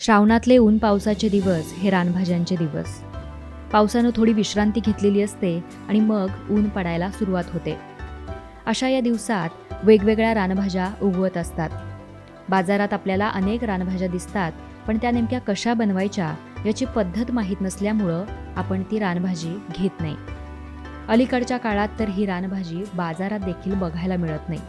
श्रावणातले ऊन पावसाचे दिवस हे रानभाज्यांचे दिवस. पावसानं थोडी विश्रांती घेतलेली असते आणि मग ऊन पडायला सुरुवात होते. अशा या दिवसात वेगवेगळ्या रानभाज्या उगवत असतात. बाजारात आपल्याला अनेक रानभाज्या दिसतात पण त्या नेमक्या कशा बनवायच्या याची पद्धत माहीत नसल्यामुळं आपण ती रानभाजी घेत नाही. अलीकडच्या काळात तर ही रानभाजी बाजारात देखील बघायला मिळत नाही.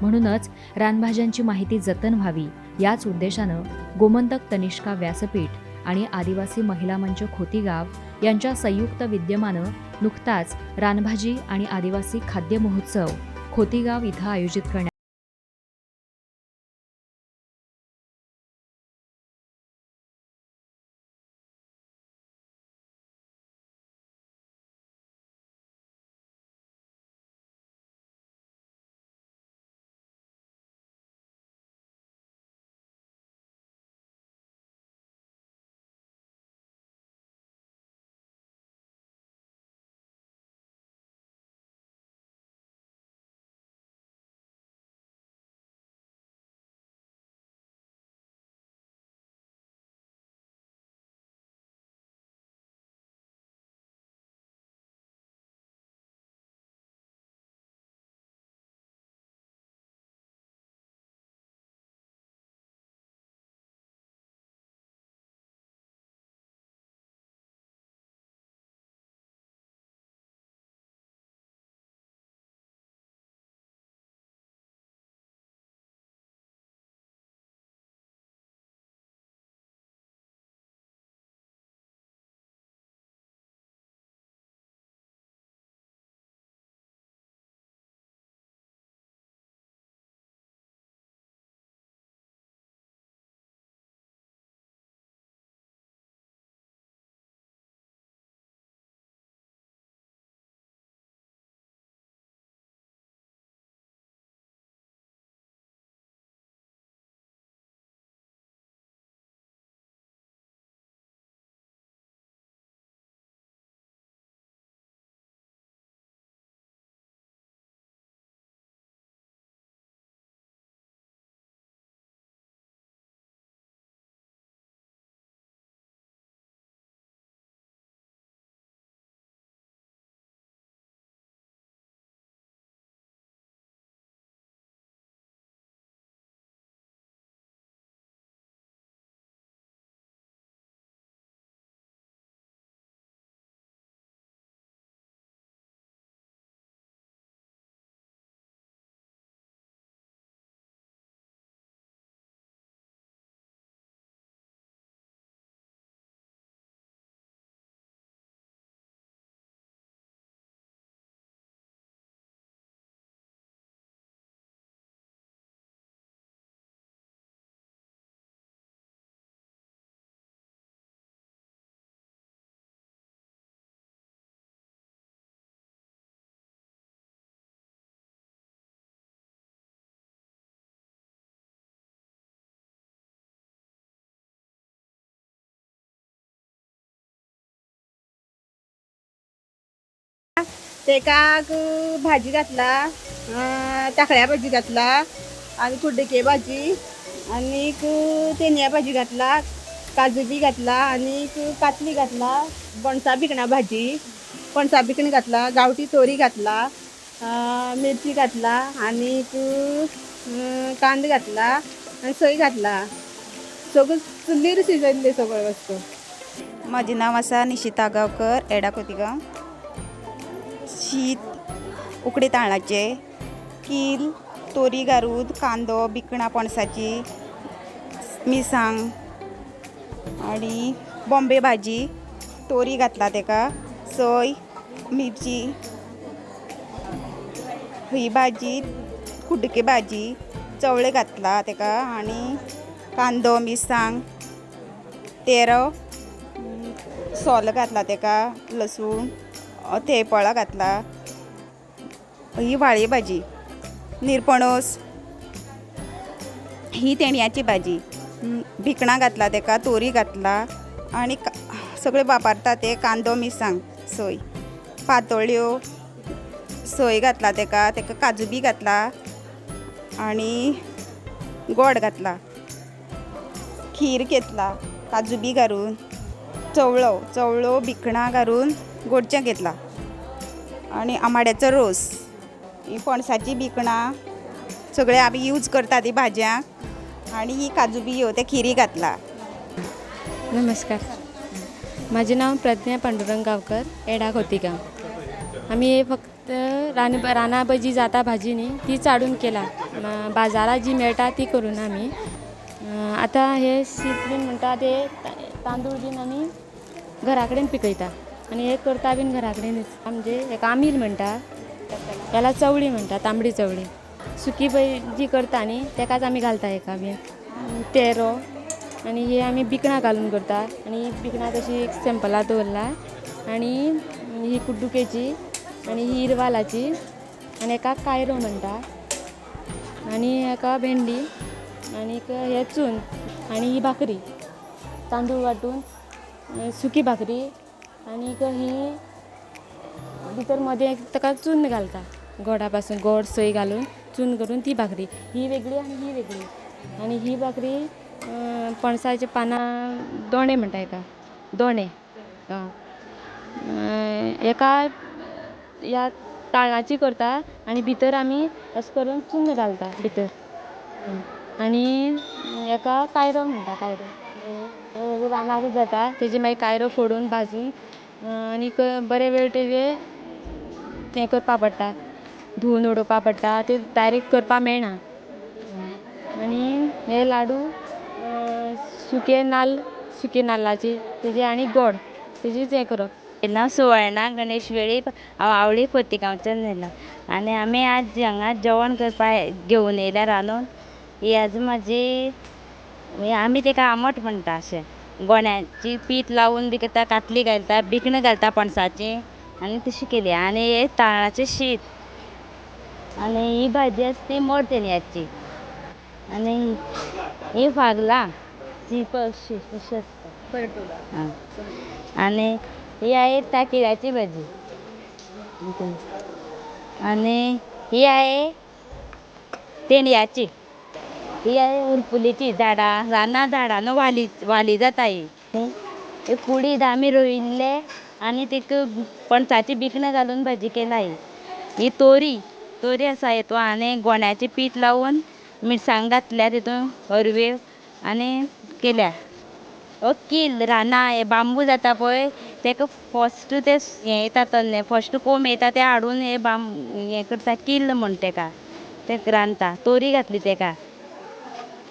म्हणूनच रानभाज्यांची माहिती जतन व्हावी याच उद्देशानं गोमंतक तनिष्का व्यासपीठ आणि आदिवासी महिला मंच खोतीगाव यांच्या संयुक्त विद्यमानं नुकताच रानभाजी आणि आदिवासी खाद्य महोत्सव खोतीगाव इथं आयोजित करण्यात ते का भाजी घातला टाकळ्या भाजी घातला आणि कुड्डके भाजी आणि तेनिया भाजी घातला काजू बी घातला आणि कातली घातला पणसा बिकणा भाजी पणसा बिकणी घातला गावठी तोरी घातला मिरची घातला आणि कांद घातला आणि सोय घातला. सगळं चुलीर शिजवले सगळं वस्तू. माझे नाव आसा निशिता गांवकर एडा खोतिगांव. शीत उकडे तांदळाचे कील तोरी गारूद कांदो बिकणा पणसाची मिरसांग आणि बॉम्बे भाजी. तोरी घातला तेका सोय मिरची. ही भाजी कुड्डके भाजी चवळे घातला तेका आणि कांदो मिरसांग तेरो सोल घातला तेका लसूण. ते पळा घातला. ही वाळी भाजी निरपणस. ही तेणयाची भाजी. भिकणां घातला तेका तोरी घातला आणि सगळे वापरता ते कांदो मिरसांग सोय. पातोळ्यो सोय घातला तेका तेका काजू बी घातला आणि गोड घातला. खीर घेतला काजू बी घालून चवळो चवळो भिकणां घालून गोडचें घेतला. आणि आमाड्याचो रोस. ही पणसाची भिकणां सगळे आमी यूज करता ती भाज्यांक आणि ही काजू बियो ते खिरी घातला. नमस्कार. माझे नाव प्रज्ञा पांडुरंग गावकर एडा खोतीगाव. आम्ही हे फक्त रान राना भजी जाता भाजी न्ही ती चाडून केला. बाजारात जी मेळटा ती करून आमी आतां आता हे शीत बीन म्हणटा ते तांदूळ बीन आमी घरा कडेन पिकयता. आणि एक करता बीन घरा कडेनच म्हणजे एक आमील म्हणटा त्याला चवळी म्हणटा तांबडी चवळी. सुकी भाजी करता न्ही तेकाच आमी घालता एका बीन तेरो आणि हे आमी बिकणां घालून करता आणि बिकणां तशी एक सॅम्पलां दवरला आणि ही कुड्डुकेची आणि ही इरवालाची आणि एका कायरो म्हणटा आणि एका भेंडी आणि हे चून आणि ही भाकरी. तांदूळ वाटून सुकी भाकरी. आणि ही भितरमध्ये ताका चून घालता. गोडा पासून गोड सोय घालून चून करून ती भाकरी. ही वेगळी आणि ही वेगळी. आणि ही भाकरी पणसाच्या पणसाचे पानां दोणे म्हणटा एका दोणे. एका ह्या ताळाची करता आणि भितर आमी अशें करून चून घालता भितर. आणि एका कायरो म्हणटा कायरो. रानारूच जाता. तेजी मागीर कायरो फोडून भाजून आनीक बरे वेळ तेजे तें करपा पडटा धुवन उडोवपा पडटा ते डायरेक्ट करपा मेळना. आनी हे लाडू सुके नाल्ल सुके नाल्लाचे तेजे आनी गोड तेजीच हें करप. नाव सुवर्णा गणेश वेळी हांव आवळी खोतीगांवच्यान येयला आनी आमी आज हांगा जेवण करपा घेवन येयल्या रांदून ही आज म्हाजी आमी तेका आमट म्हणटा अशें गोण्याची पीठ लावून बी करता कातली घालता भिकणां घालता पणसाची. आनी तशी केली. आनी हे तांदळाचें शीत. आनी ही भाजी आसा ती मोडतेन्याची आनी ही फागलां ती पक्षी अशी आसता. आनी ही. आहे ताकिड्याची भाजी. आनी ही आहे तेणयाची ही आहे उरपुलीची झाडां रानां झाडां न्हू वाली वाली जाता ही कुडीद आमी रोयिल्ले आनी तेका पणसाची भिकणां घालून भाजी केला ही ही तोरी तोरी आसा हेतू आनी गोण्याचें पीठ लावून मिरसांग घातल्या तितून हरव्यो आनी केल्या. हो कील रानां हे बांबू जाता पळय. तेका फस्ट ते हें येता तल्ले फस्ट कोंब येता ते हाडून हे बांब हें करता कील म्हण तेका ते रांदता तोरी घातली तेका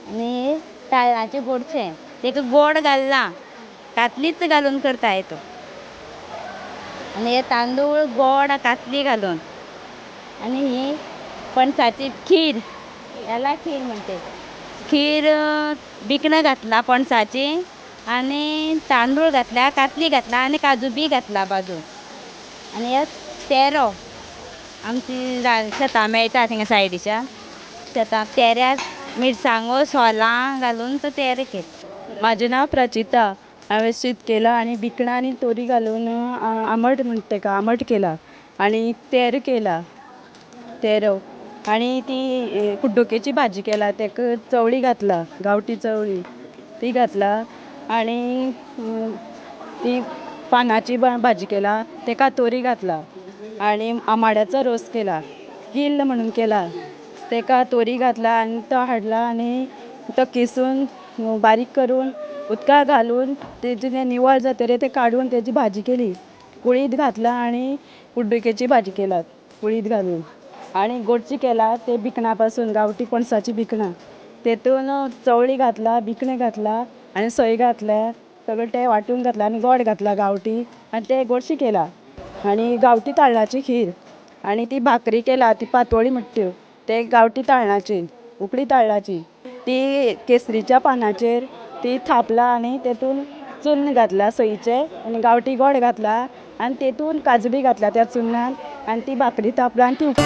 आनी तांदळाचें गोडशें तेका गोड घालना कातलीच घालून करता हेतू आनी हे तांदूळ गोड कातली घालून. आनी ही पणसाची खीर. याला खीर म्हणटा खीर भिकणां घातला पणसाची आनी तांदूळ घातल्या कातली घातला आनी काजू बी घातला बाजून. आनी हे तेरो. आमची शेतां मेळटा थिंगा सायडीच्या. शेतां तेऱ्याक मिरसांगो सोलां घालून तो तयार केलो. म्हाजें नांव प्राचिता. हांवें शीत केलां आनी भिकणां आनी तोरी घालून आमट म्हणटा तेका आमट केला आनी तेर केला. तेरो हो. आनी ती कुड्डुकेची भाजी केला तेका चवळी घातला गांवठी चवळी ती घातला आनी ती पानाची भाजी केला ताका तोरी घातला आनी आमाड्याचो रोस केला किल्ल म्हणून केला. तेका तोरी घातला आनी तो हाडला आनी तो किसून बारीक करून उदका घालून तेजे तें निवळ जातकीर तें काडून तेजी भाजी केली. कुळीद घातला आनी कुड्डुकेची भाजी केला कुळीद घालून. आनी गोडची केला ते भिकणां पासून गांवठी पणसाची भिकणां. तेतून चवळी घातला भिकणें घातला आनी सोय घातल्या. सगळें तें वांटून घातला आनी गोड घातला गांवठी आनी तें गोडशी केला. आनी गांवठी तांदळाची खीर. आनी ती भाकरी केला ती पातोळी म्हणटा त्यो ते गांवठी तांदळाची उकडी तांदळाची ती केसरीच्या पानाचेर ती थापला आनी तेतून चुन्न घातला सोयीचे आनी गांवठी गोड घातला आनी तेतून काजू बी घातला त्या चुन्नान आनी ती भाकरी थापला आनी ती उक-